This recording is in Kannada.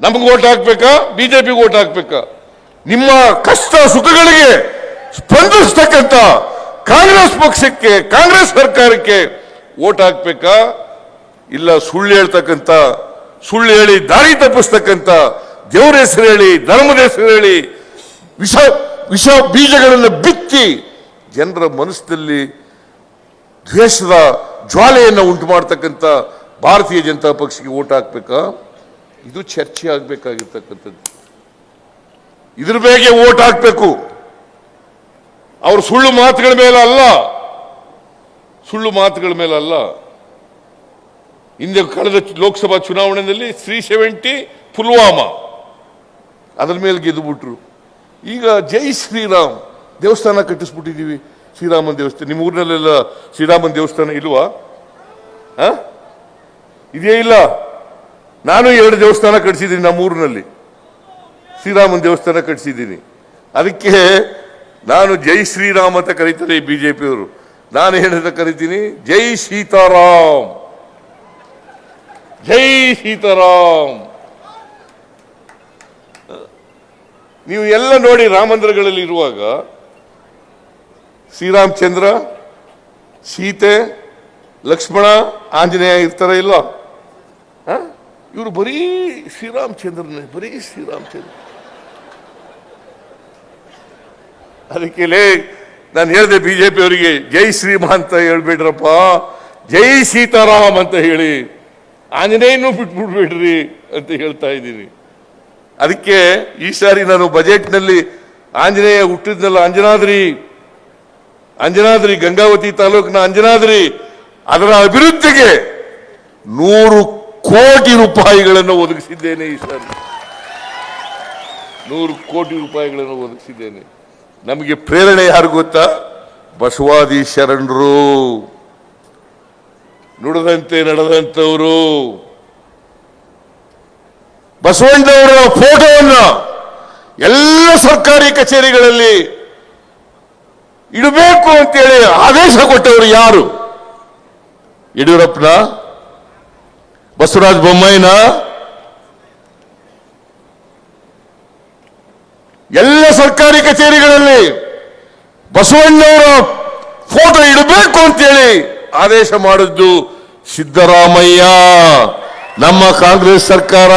ನಮಗೆ ಓಟ್ ಹಾಕ್ಬೇಕಾ? ಬಿಜೆಪಿಗೆ ಓಟ್ ಹಾಕ್ಬೇಕಾ? ನಿಮ್ಮ ಕಷ್ಟ ಸುಖಗಳಿಗೆ ಸ್ಪಂದಿಸ್ತಕ್ಕಂಥ ಕಾಂಗ್ರೆಸ್ ಪಕ್ಷಕ್ಕೆ, ಕಾಂಗ್ರೆಸ್ ಸರ್ಕಾರಕ್ಕೆ ಓಟ್ ಹಾಕ್ಬೇಕಾ? ಇಲ್ಲ, ಸುಳ್ಳು ಹೇಳ್ತಕ್ಕಂಥ, ಸುಳ್ಳು ಹೇಳಿ ದಾರಿ ತಪ್ಪಿಸ್ತಕ್ಕಂಥ ದೇವರ ಹೆಸರು ಹೇಳಿ, ಧರ್ಮದ ಹೆಸರು ಹೇಳಿ ವಿಷ ವಿಷ ಬೀಜಗಳನ್ನು ಬಿತ್ತಿ ಜನರ ಮನಸ್ಸಿನಲ್ಲಿ ದ್ವೇಷದ ಜ್ವಾಲೆಯನ್ನು ಉಂಟು ಮಾಡ್ತಕ್ಕಂಥ ಭಾರತೀಯ ಜನತಾ ಪಕ್ಷಕ್ಕೆ ಓಟ್ ಹಾಕ್ಬೇಕಾ? ಇದು ಚರ್ಚೆ ಆಗ್ಬೇಕಾಗಿರ್ತಕ್ಕಂಥದ್ದು. ಇದ್ರ ಬೇಗೆ ಓಟ್ ಹಾಕ್ಬೇಕು. ಅವ್ರ ಸುಳ್ಳು ಮಾತುಗಳ ಮೇಲೆ ಅಲ್ಲ. ಸುಳ್ಳು ಮಾತುಗಳ ಮೇಲೆ ಅಲ್ಲ. ಹಿಂದೆ ಕಳೆದ ಲೋಕಸಭಾ ಚುನಾವಣೆಯಲ್ಲಿ ಶ್ರೀ ಸೆವೆಂಟಿ ಪುಲ್ವಾಮಾ. ಅದ್ರ ಮೇಲೆ ಗೆದ್ದುಬಿಟ್ರು ಈಗ ಜೈ ಶ್ರೀರಾಮ್. ದೇವಸ್ಥಾನ ಕಟ್ಟಿಸ್ಬಿಟ್ಟಿದೀವಿ ಶ್ರೀರಾಮನ್ ದೇವಸ್ಥಾನ. ನಿಮ್ಮ ಊರಿನಲ್ಲೆಲ್ಲ ಶ್ರೀರಾಮನ್ ದೇವಸ್ಥಾನ ಇಲ್ವಾ? ಆ? ಇದೆಯೇ ಇಲ್ಲ? ನಾನು ಎರಡು ದೇವಸ್ಥಾನ ಕಟ್ಟಿಸಿದ್ದೀನಿ ನಮ್ಮ ಊರಿನಲ್ಲಿ ಶ್ರೀರಾಮನ ದೇವಸ್ಥಾನ ಕಟ್ಟಿಸಿದ್ದೀನಿ ಅದಕ್ಕೆ ನಾನು ಜೈ ಶ್ರೀರಾಮ್ ಅಂತ ಕರೀತಾರೆ ಈ ಬಿಜೆಪಿಯವರು. ನಾನು ಏನಂತ ಕರಿತೀನಿ? ಜೈ ಸೀತಾರಾಮ್. ಜೈ ಸೀತಾರಾಮ್. ನೀವು ಎಲ್ಲ ನೋಡಿ ರಾಮಂದಿರಗಳಲ್ಲಿ ಇರುವಾಗ ಶ್ರೀರಾಮಚಂದ್ರ, ಸೀತೆ, ಲಕ್ಷ್ಮಣ, ಆಂಜನೇಯ ಇರ್ತಾರ ಇಲ್ಲ ಇವರು ಬರೀ ಶ್ರೀರಾಮಚಂದ್ರನೇ ಬರೀ ಶ್ರೀರಾಮಚಂದ್ರ ಅದಕ್ಕೆ ಲೇ, ನಾನು ಹೇಳಿದೆ ಬಿಜೆಪಿ ಅವರಿಗೆ, ಜೈ ಶ್ರೀಮಾ ಅಂತ ಹೇಳ್ಬೇಡ್ರಪ್ಪ. ಜೈ ಸೀತಾರಾಮ್ ಅಂತ ಹೇಳಿ. ಆಂಜನೇಯನೂ ಬಿಟ್ಬಿಡ್ಬೇಡ್ರಿ ಅಂತ ಹೇಳ್ತಾ ಇದ್ದೀನಿ. ಅದಕ್ಕೆ ಈ ಸಾರಿ ನಾನು ಬಜೆಟ್ನಲ್ಲಿ ಆಂಜನೇಯ ಹುಟ್ಟಿದ್ನಲ್ಲ ಅಂಜನಾದ್ರಿ ಅಂಜನಾದ್ರಿ ಗಂಗಾವತಿ ತಾಲೂಕಿನ ಅಂಜನಾದ್ರಿ, ಅದರ ಅಭಿವೃದ್ಧಿಗೆ ನೂರು ಕೋಟಿ ರೂಪಾಯಿಗಳನ್ನು ಒದಗಿಸಿದ್ದೇನೆ ಈ ಸರ್ ನೂರು ಕೋಟಿ ರೂಪಾಯಿಗಳನ್ನು ಒದಗಿಸಿದ್ದೇನೆ. ನಮಗೆ ಪ್ರೇರಣೆ ಯಾರು ಗೊತ್ತಾ? ಬಸವಾದಿ ಶರಣರು ನುಡಿದಂತೆ ನಡೆದಂತವರು ಬಸವಣ್ಣವರ ಫೋಟೋವನ್ನು ಎಲ್ಲ ಸರ್ಕಾರಿ ಕಚೇರಿಗಳಲ್ಲಿ ಇಡಬೇಕು ಅಂತೇಳಿ ಆದೇಶ ಕೊಟ್ಟವರು ಯಾರು? ಯಡಿಯೂರಪ್ಪನ? ಬಸವರಾಜ ಬೊಮ್ಮಾಯಿನ ಎಲ್ಲ ಸರ್ಕಾರಿ ಕಚೇರಿಗಳಲ್ಲಿ ಬಸವಣ್ಣವರ ಫೋಟೋ ಇಡಬೇಕು ಅಂತೇಳಿ ಆದೇಶ ಮಾಡಿದ್ದು ಸಿದ್ದರಾಮಯ್ಯ, ನಮ್ಮ ಕಾಂಗ್ರೆಸ್ ಸರ್ಕಾರ.